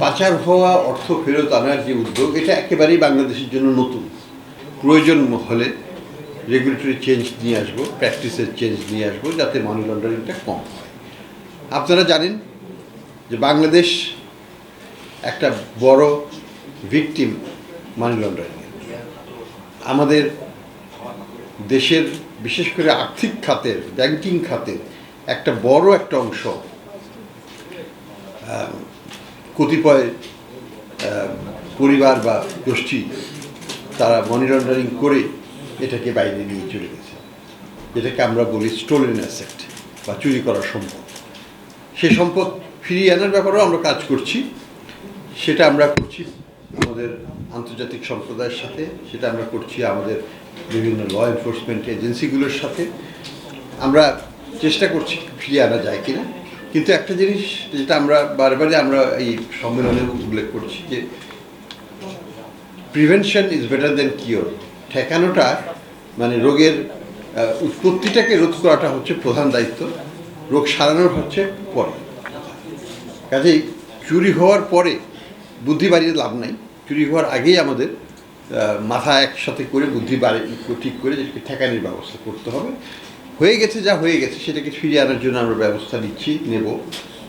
পাচার হওয়া অর্থ ফেরত আনার যে উদ্যোগ, এটা একেবারেই বাংলাদেশের জন্য নতুন। প্রয়োজন হলে রেগুলেটরি চেঞ্জ নিয়ে আসব প্র্যাকটিসের চেঞ্জ নিয়ে আসব, যাতে মানি লন্ডারিংটা কম হয়। আপনারা জানেন যে বাংলাদেশ একটা বড় ভিকটিম মানি লন্ডারিং আমাদের দেশের, বিশেষ করে আর্থিক খাতের ব্যাংকিং খাতের একটা বড় একটা অংশ কতিপয় পরিবার বা গোষ্ঠী তারা মানি লন্ডারিং করে এটাকে বাইরে নিয়ে চলে গেছে। যেটাকে আমরা বলি স্টোলেন অ্যাসেট বা চুরি করার সম্পদ। সে সম্পদ ফিরিয়ে আনার ব্যাপারেও আমরা কাজ করছি। সেটা আমরা করছি আমাদের আন্তর্জাতিক সম্প্রদায়ের সাথে, সেটা আমরা করছি আমাদের বিভিন্ন ল এনফোর্সমেন্ট এজেন্সিগুলোর সাথে। আমরা চেষ্টা করছি ফিরিয়ে আনা যায় কিনা। কিন্তু একটা জিনিস যেটা আমরা বারবারই আমরা এই সম্মেলনে উল্লেখ করছি যে prevention is better than cure ঠেকানোটা মানে রোগের উৎপত্তিটাকে রোধ করাটা হচ্ছে প্রধান দায়িত্ব। রোগ সারানোর হচ্ছে পরে। কাজেই চুরি হওয়ার পরে বুদ্ধি বাড়িয়ে লাভ নাই। চুরি হওয়ার আগেই আমাদের মাথা একসাথে করে বুদ্ধি বাড়ি ঠিক করে ঠেকানোর ব্যবস্থা করতে হবে। হয়ে গেছে যা হয়ে গেছে, সেটাকে ফিরিয়ে আনার জন্য আমরা ব্যবস্থা নিচ্ছি, নেব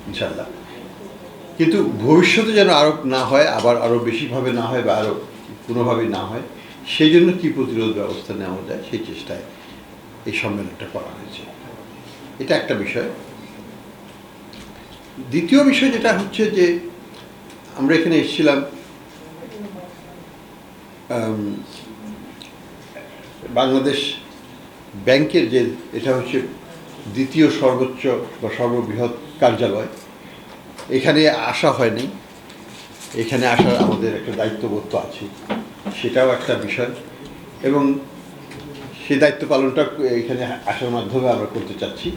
ইনশাল্লাহ কিন্তু ভবিষ্যতে যেন আরও না হয়, আবার আরও বেশিভাবে না হয় বা আরও কোনোভাবে না হয়, সেই জন্য কী প্রতিরোধ ব্যবস্থা নেওয়া যায়, সেই চেষ্টায় এই সম্মেলনটা করা হয়েছে। এটা একটা বিষয়। দ্বিতীয় বিষয় যেটা হচ্ছে যে, আমরা এখানে এসেছিলাম বাংলাদেশ ব্যাংকের যে, এটা হচ্ছে দ্বিতীয় সর্বোচ্চ বা সর্ববৃহৎ কার্যালয়, এখানে আসা হয়নি। এখানে আসার আমাদের একটা দায়িত্ববোধ আছে, সেটাও একটা বিষয়। এবং সেই দায়িত্ব পালনটা এখানে আসার মাধ্যমে আমরা করতে চাচ্ছি।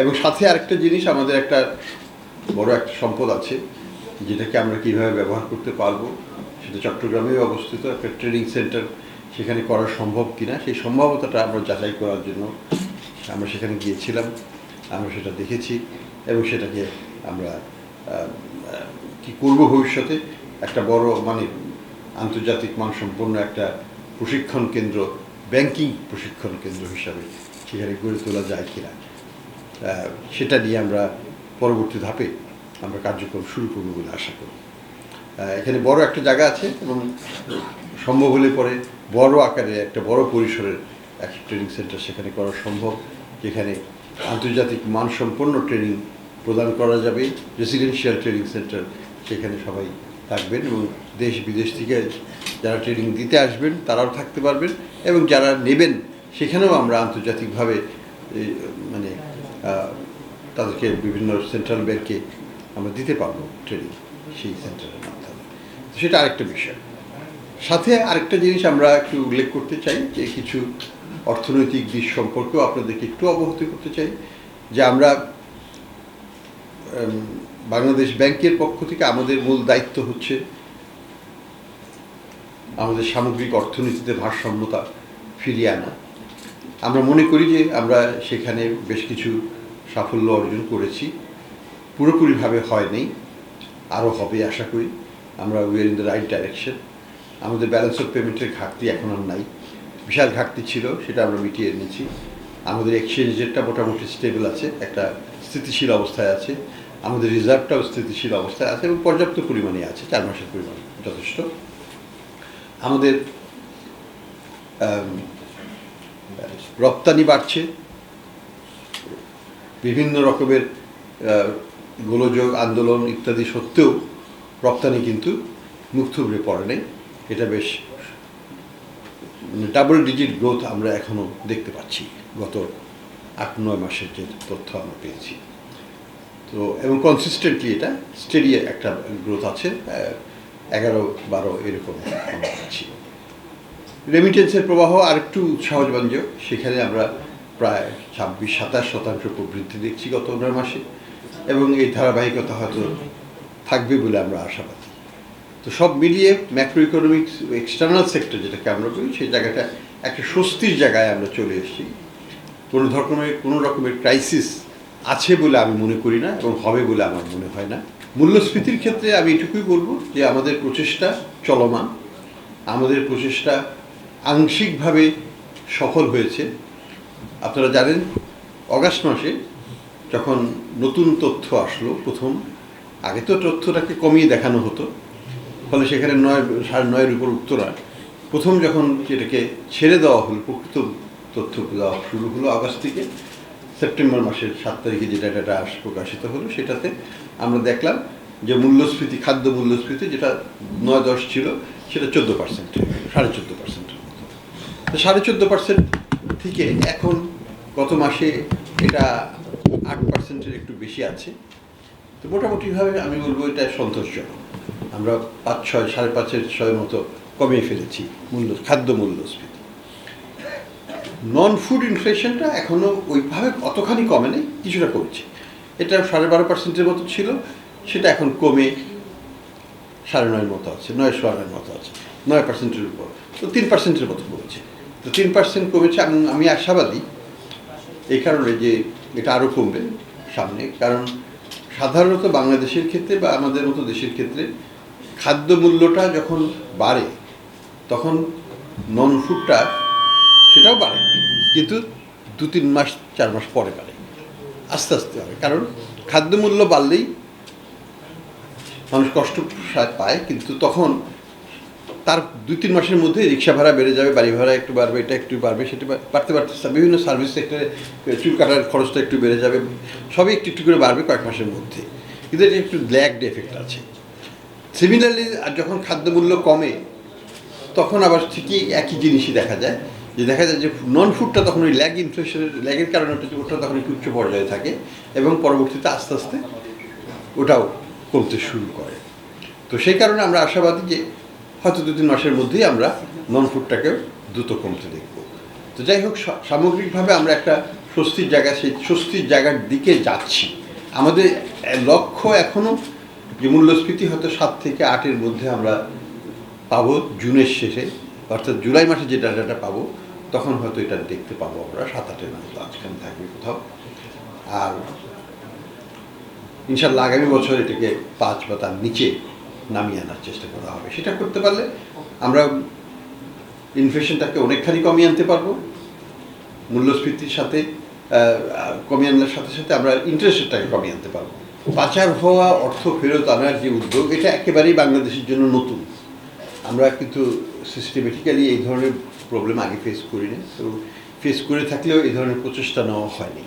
এবং সাথে আরেকটা জিনিস, আমাদের একটা বড় একটা সম্পদ আছে, যেটাকে আমরা কীভাবে ব্যবহার করতে পারব, সেটা চট্টগ্রামেই অবস্থিত, একটা ট্রেনিং সেন্টার সেখানে করা সম্ভব কিনা, সেই সম্ভাবতাটা আমরা যাচাই করার জন্য আমরা সেখানে গিয়েছিলাম, আমরা সেটা দেখেছি এবং সেটাকে আমরা কি করব ভবিষ্যতে, একটা বড় মানে আন্তর্জাতিক মানসম্পন্ন একটা প্রশিক্ষণ কেন্দ্র ব্যাংকিং প্রশিক্ষণ কেন্দ্র হিসাবে সেখানে গড়ে তোলা যায় কিনা। সেটা নিয়ে আমরা পরবর্তী ধাপে আমরা কার্যক্রম শুরু করব বলে আশা করি। এখানে বড় একটা জায়গা আছে এবং সম্ভব হলে পরে বড় আকারে, একটা বড় পরিসরের একটা ট্রেনিং সেন্টার সেখানে করা সম্ভব, যেখানে আন্তর্জাতিক মানসম্পন্ন ট্রেনিং প্রদান করা যাবে রেসিডেন্সিয়াল ট্রেনিং সেন্টার সেখানে সবাই থাকবেন এবং দেশ বিদেশ থেকে যারা ট্রেনিং দিতে আসবেন, তারাও থাকতে পারবেন এবং যারা নেবেন, সেখানেও আমরা আন্তর্জাতিকভাবে মানে তাদেরকে বিভিন্ন সেন্ট্রাল ব্যাংকে আমরা দিতে পারব ট্রেনিং সেই সেন্টারের মাধ্যমে। সেটা আরেকটা বিষয়। সাথে আরেকটা জিনিস আমরা একটু উল্লেখ করতে চাই, যে কিছু অর্থনৈতিক দিক সম্পর্কেও আপনাদেরকে একটু অবগত করতে চাই, যে আমরা বাংলাদেশ ব্যাংকের পক্ষ থেকে আমাদের মূল দায়িত্ব হচ্ছে আমাদের সামগ্রিক অর্থনীতিতে ভারসাম্যতা ফিরিয়ে আনা। আমরা মনে করি যে আমরা সেখানে বেশ কিছু সাফল্য অর্জন করেছি। পুরোপুরিভাবে হয়নি আরও হবে আশা করি। আমরা we are in the right direction আমাদের ব্যালেন্স অফ পেমেন্টের ঘাটতি এখন আর নাই। বিশাল ঘাটতি ছিল, সেটা আমরা মিটিয়ে এনেছি। আমাদের এক্সচেঞ্জ রেটটা মোটামুটি স্টেবল আছে, একটা স্থিতিশীল অবস্থায় আছে। আমাদের রিজার্ভটাও স্থিতিশীল অবস্থায় আছে এবং পর্যাপ্ত পরিমাণে আছে, চার মাসের পরিমাণ যথেষ্ট। আমাদের রপ্তানি বাড়ছে। বিভিন্ন রকমের গোলযোগ, আন্দোলন ইত্যাদি সত্ত্বেও রপ্তানি কিন্তু মুখ থুবড়ে পড়ে নেই। এটা বেশ ডাবল ডিজিট গ্রোথ আমরা এখনও দেখতে পাচ্ছি। গত আট, নয় মাসের যে তথ্য আমরা পেয়েছি। তো, এবং কনসিস্টেন্টলি এটা স্টেডি একটা গ্রোথ আছে এগারো, বারো এরকম আমরা পাচ্ছি। রেমিটেন্সের প্রবাহ আর আরেকটু উৎসাহব্যঞ্জক সেখানে আমরা প্রায় ছাব্বিশ, সাতাশ শতাংশ প্রবৃদ্ধি দেখছি গত নয় মাসে। এবং এই ধারাবাহিকতা হয়তো থাকবে বলে আমরা আশাবাদী। তো সব মিলিয়ে ম্যাক্রো ইকোনমিক্স এক্সটার্নাল সেক্টর যেটাকে আমরা বলি, সেই জায়গাটা একটা স্বস্তির জায়গায় আমরা চলে এসেছি। কোনো রকমের কোনো রকমের ক্রাইসিস আছে বলে আমি মনে করি না এবং হবে বলে আমার মনে হয় না। মূল্যস্ফীতির ক্ষেত্রে আমি এটুকুই বলব যে আমাদের প্রচেষ্টা চলমান। আমাদের প্রচেষ্টা আংশিকভাবে সফল হয়েছে। আপনারা জানেন, অগাস্ট মাসে যখন নতুন তথ্য আসলো প্রথম, আগে তো তথ্যটাকে কমিয়ে দেখানো হতো। ফলে সেখানে নয়, সাড়ে নয়ের উপর উত্তরা প্রথম যখন যেটাকে ছেড়ে দেওয়া হলো, প্রকৃত তথ্য দেওয়া শুরু হলো আগস্ট থেকে, সেপ্টেম্বর মাসের সাত তারিখে যে ডাটাটা প্রকাশিত হলো, সেটাতে আমরা দেখলাম যে মূল্যস্ফীতি, খাদ্য মূল্যস্ফীতি যেটা নয় দশ ছিল, সেটা চোদ্দ পার্সেন্ট, সাড়ে চোদ্দ পার্সেন্টের মতো। তো সাড়ে চোদ্দ পার্সেন্ট থেকে এখন গত মাসে এটা আট পার্সেন্টের একটু বেশি আছে। মোটামুটিভাবে আমি বলব এটা সন্তোষজনক। আমরা পাঁচ, ছয়, সাড়ে পাঁচের ছয়ের মতো কমিয়ে ফেলেছি মূল্য, খাদ্য মূল্যস্ফীতি। নন ফুড ইনফ্লেশনটা এখনও ওইভাবে অতখানি কমে নেই কিছুটা কমছে। এটা সাড়ে বারো পার্সেন্টের মতো ছিল, সেটা এখন কমে সাড়ে নয়ের মতো আছে, নয় সোয়া নয়ের মতো আছে, নয় পার্সেন্টের উপর। তো তিন পার্সেন্টের মতো কমেছে। তো তিন পার্সেন্ট কমেছে এবং আমি আশাবাদী এই কারণে যে এটা আরও কমবে সামনে, কারণ সাধারণত বাংলাদেশের ক্ষেত্রে বা আমাদের মতো দেশের ক্ষেত্রে খাদ্য মূল্যটা যখন বাড়ে, তখন নন ফুডটা সেটাও বাড়ে। কিন্তু দু তিন মাস, চার মাস পরে বাড়ে। আস্তে আস্তে বাড়ে। কারণ খাদ্যমূল্য বাড়লেই মানুষ কষ্ট পায়, কিন্তু তখন তার দুই, তিন মাসের মধ্যে রিক্সা ভাড়া বেড়ে যাবে, বাড়ি ভাড়া একটু বাড়বে, এটা একটু বাড়বে, সেটা বাড়তে বাড়তে বিভিন্ন সার্ভিস সেক্টরে চুল কাটার খরচটা একটু বেড়ে যাবে, সবই একটু একটু করে বাড়বে কয়েক মাসের মধ্যে। কিন্তু এটা একটু ল্যাগড এফেক্ট আছে। সিমিলারলি আর যখন খাদ্যমূল্য কমে, তখন আবার ঠিকই একই জিনিসই দেখা যায়। যে দেখা যায় যে নন ফুডটা তখন ওই ল্যাগ ইনফ্লেশনের ল্যাগের কারণে ওটা তখন একটু উচ্চ পর্যায়ে থাকে এবং পরবর্তীতে আস্তে আস্তে ওটাও কমতে শুরু করে। তো সেই কারণে আমরা আশাবাদী যে হয়তো দু তিন মাসের মধ্যেই আমরা নন ফুডটাকেও দ্রুত কমতে দেখব। তো যাই হোক সামগ্রিকভাবে আমরা একটা স্বস্তির জায়গা, সেই স্বস্তির জায়গার দিকে যাচ্ছি। আমাদের লক্ষ্য এখনও যে মূল্যস্ফীতি হয়তো সাত থেকে আটের মধ্যে আমরা পাবো জুনের শেষে, অর্থাৎ জুলাই মাসে যে ডাটাটা পাবো, তখন হয়তো এটা দেখতে পাবো আমরা, সাত আটের মতো আজখানে থাকবে কোথাও। আর ইনশাল্লাহ আগামী বছর এটাকে পাঁচ বা তার নিচে নামিয়ে আনার চেষ্টা করা হবে। সেটা করতে পারলে আমরা ইনফ্লেশনটাকে অনেকখানি কমিয়ে আনতে পারব। মূল্যস্ফীতির সাথে কমিয়ে আনার সাথে সাথে আমরা ইন্টারেস্টটাকে কমিয়ে আনতে পারব। পাচার হওয়া, অর্থ ফেরত আনার যে উদ্যোগ, এটা একেবারেই বাংলাদেশের জন্য নতুন। আমরা কিন্তু সিস্টেমেটিক্যালি এই ধরনের প্রবলেম আগে ফেস করিনি তো ফেস করে থাকলেও এই ধরনের প্রচেষ্টা নেওয়া হয়নি।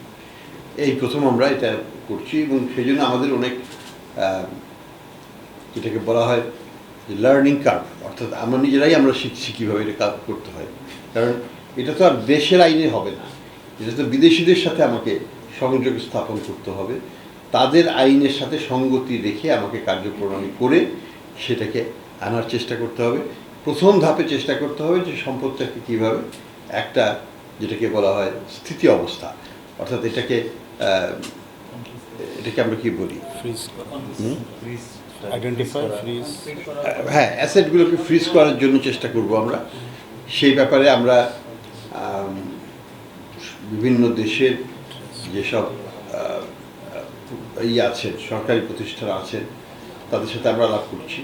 এই প্রথম আমরা এটা করছি এবং সেই জন্য আমাদের অনেক যেটাকে বলা হয় যে লার্নিং কার্ভ অর্থাৎ আমরা নিজেরাই আমরা শিখছি কীভাবে এটা কাজ করতে হয়। কারণ এটা তো আর দেশের আইনে হবে না। এটা তো বিদেশিদের সাথে আমাকে সংযোগ স্থাপন করতে হবে। তাদের আইনের সাথে সঙ্গতি রেখে আমাকে কার্যপ্রণালী করে সেটাকে আনার চেষ্টা করতে হবে। প্রথম ধাপে চেষ্টা করতে হবে যে সম্পদটাকে কীভাবে একটা যেটাকে বলা হয় স্থিতি অবস্থা অর্থাৎ এটাকে এটাকে আমরা কি বলি? ফ্রিজ আইডেন্টিফাই ফ্রিজ হ্যাঁ অ্যাসেটগুলোকে ফ্রিজ করার জন্য চেষ্টা করব আমরা। সেই ব্যাপারে আমরা বিভিন্ন দেশের যেসব ই ইয়ে আছেন সরকারি প্রতিষ্ঠান আছেন তাদের সাথে আমরা লাভ করছি।